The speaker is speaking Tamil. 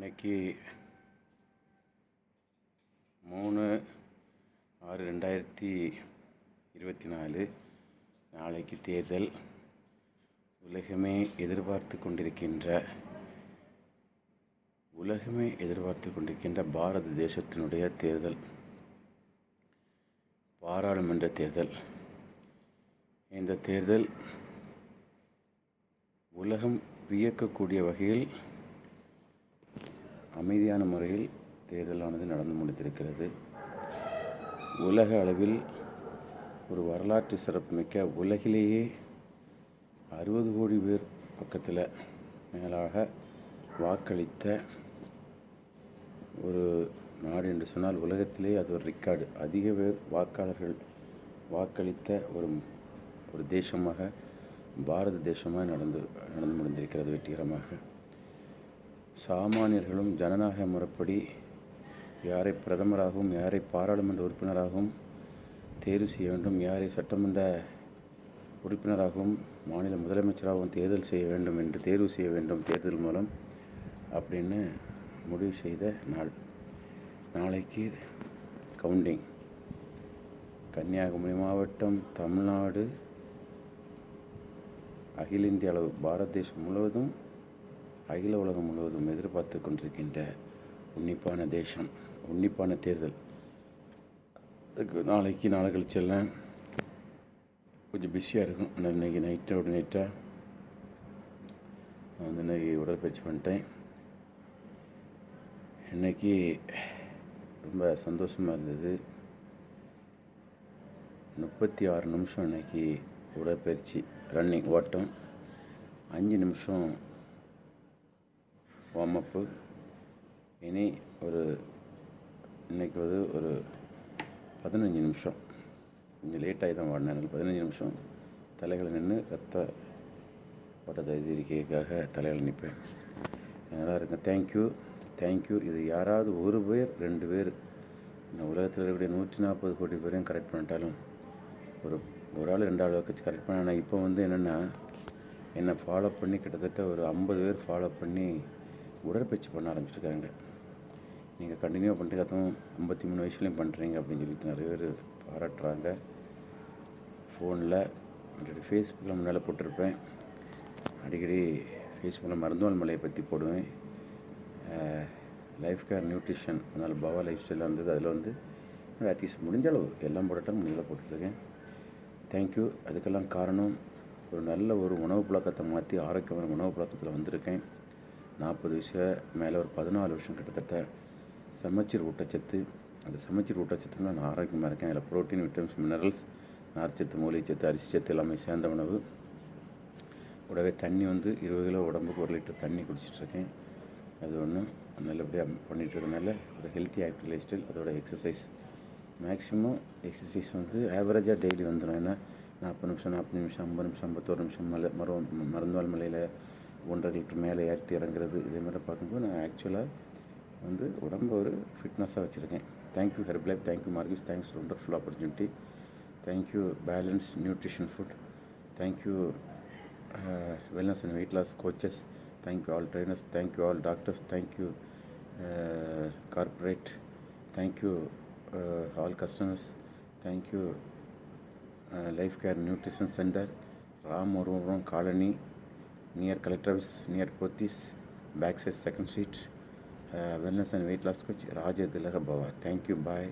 இன்றைக்கி மூணு ஆறு ரெண்டாயிரத்தி இருபத்தி நாலு நாளைக்கு தேர்தல் உலகமே எதிர்பார்த்து கொண்டிருக்கின்ற உலகமே எதிர்பார்த்து கொண்டிருக்கின்ற பாரத தேசத்தினுடைய தேர்தல் பாராளுமன்ற தேர்தல் இந்த தேர்தல் உலகம் வியக்கக்கூடிய வகையில் அமைதியான முறையில் தேர்தலானது நடந்து முடித்திருக்கிறது உலக அளவில் ஒரு வரலாற்று சிறப்புமிக்க உலகிலேயே அறுபது கோடி பேர் பக்கத்தில் மேலாக வாக்களித்த ஒரு நாடு என்று சொன்னால் உலகத்திலே அது ஒரு ரெக்கார்டு அதிக பேர் வாக்காளர்கள் வாக்களித்த ஒரு ஒரு தேசமாக பாரத தேசமாக நடந்து நடந்து முடிந்திருக்கிறது வெற்றிகரமாக சாமானியர்களும் ஜனநாயக முறைப்படி யாரை பிரதமராகவும் யாரை பாராளுமன்ற உறுப்பினராகவும் தேர்வு செய்ய வேண்டும் யாரை சட்டமன்ற உறுப்பினராகவும் மாநில முதலமைச்சராகவும் தேர்தல் செய்ய வேண்டும் என்று தேர்வு செய்ய வேண்டும் தேர்தல் மூலம் அப்படின்னு முடிவு செய்த நாள் நாளைக்கு கவுண்டிங் கன்னியாகுமரி மாவட்டம் தமிழ்நாடு அகில இந்திய அளவு பாரத தேசம் முழுவதும் அகில உலகம் முழுவதும் எதிர்பார்த்து கொண்டிருக்கின்ற உன்னிப்பான தேசம் உன்னிப்பான தேர்தல் அதுக்கு நாளைக்கு நாளை கழிச்செல்லாம் கொஞ்சம் பிஸியாக இருக்கும் ஆனால் இன்றைக்கி நைட்டோட நைட்டாக நான் வந்து இன்றைக்கி உடற்பயிற்சி பண்ணிட்டேன் இன்றைக்கி ரொம்ப சந்தோஷமாக இருந்தது முப்பத்தி ஆறு நிமிஷம் இன்றைக்கி உடற்பயிற்சி ரன்னிங் ஓட்டம் அஞ்சு நிமிஷம் வார்மப்பு இனி ஒரு இன்னைக்கு வந்து ஒரு பதினஞ்சு நிமிஷம் கொஞ்சம் லேட்டாகி தான் வாடினேன் பதினஞ்சு நிமிஷம் தலைகளை நின்று ரத்த ஓட்டத்தை அதிகரிக்கிறதுக்காக தலையில் நிற்பேன் நல்லா இருக்கேன் தேங்க்யூ தேங்க்யூ இது யாராவது ஒரு பேர் ரெண்டு பேர் இந்த உலகத்தில் இருக்கக்கூடிய நூற்றி நாற்பது கோடி பேரையும் கரெக்ட் பண்ணிட்டாலும் ஒரு ஒரு ஆள் ரெண்டு ஆள் வச்சு கரெக்ட் பண்ண ஆனால் இப்போ வந்து என்னென்னா என்னை ஃபாலோ பண்ணி கிட்டத்தட்ட ஒரு ஐம்பது பேர் ஃபாலோ பண்ணி உடற்பயிற்சி பண்ண ஆரம்பிச்சிருக்காங்க நீங்கள் கண்டினியூ பண்ணுறீங்க அதுவும் ஐம்பத்தி மூணு வயசுலேயும் பண்ணுறீங்க அப்படின்னு சொல்லிட்டு நிறைய பேர் பாராட்டுறாங்க ஃபோனில் அடிக்கடி ஃபேஸ்புக்கில் முன்னால் போட்டிருப்பேன் அடிக்கடி ஃபேஸ்புக்கில் மருந்துவல் மலையை பற்றி போடுவேன் லைஃப் கேர் நியூட்ரிஷன் அதனால் பவா லைஃப் ஸ்டைலில் இருந்தது அதில் வந்து அட்லீஸ்ட் முடிஞ்ச அளவு எல்லாம் போடட்டும் முன்னால் போட்டுருக்கேன் தேங்க்யூ அதுக்கெல்லாம் காரணம் ஒரு நல்ல ஒரு உணவு பழக்கத்தை மாற்றி ஆரோக்கியமான உணவு பழக்கத்தில் வந்திருக்கேன் நாற்பது விஷயம் மேலே ஒரு பதினாலு வருஷம் கிட்டத்தட்ட சமச்சீர் ஊட்டச்சத்து அந்த சமச்சீர் ஊட்டச்சத்துனால் நான் ஆரோக்கியமாக இருக்கேன் அதில் ப்ரோட்டீன் விட்டமின்ஸ் மினரல்ஸ் நார்ச்சத்து மூலிகைச்சத்து சத்து எல்லாமே சேர்ந்த உணவு உடவே தண்ணி வந்து இருபது கிலோ உடம்புக்கு ஒரு லிட்டர் தண்ணி குடிச்சிட்ருக்கேன் அது ஒன்று நல்லபடியாக பண்ணிகிட்டு இருக்கனால ஒரு ஹெல்த்தி ஆக்டிவ் லைஃப் ஸ்டைல் அதோட எக்ஸசைஸ் மேக்ஸிமம் எக்ஸசைஸ் வந்து ஆவரேஜாக டெய்லி வந்துடும் ஏன்னா நாற்பது நிமிஷம் நாற்பது நிமிஷம் ஐம்பது நிமிஷம் ஐம்பத்தோரு நிமிஷம் மலை மரம் மருந்தால் மலையில் ஒன்றரை லிட்டர் மேலே ஏற்றி இறங்குறது இதே மாதிரி பார்க்கும்போது நான் ஆக்சுவலாக வந்து உடம்பு ஒரு ஃபிட்னஸாக வச்சுருக்கேன் thank you Herbalife thank you மார்கிஸ் thanks wonderful opportunity thank you balance nutrition food thank you wellness and weight loss coaches thank you all trainers thank you all doctors thank you corporate thank you all customers thank you life care nutrition centre Ram உருவம் colony near Collector Office, near Kothis, backside second seat, uh, wellness and weight loss coach Raja Dilakha Bhava. Thank you, bye.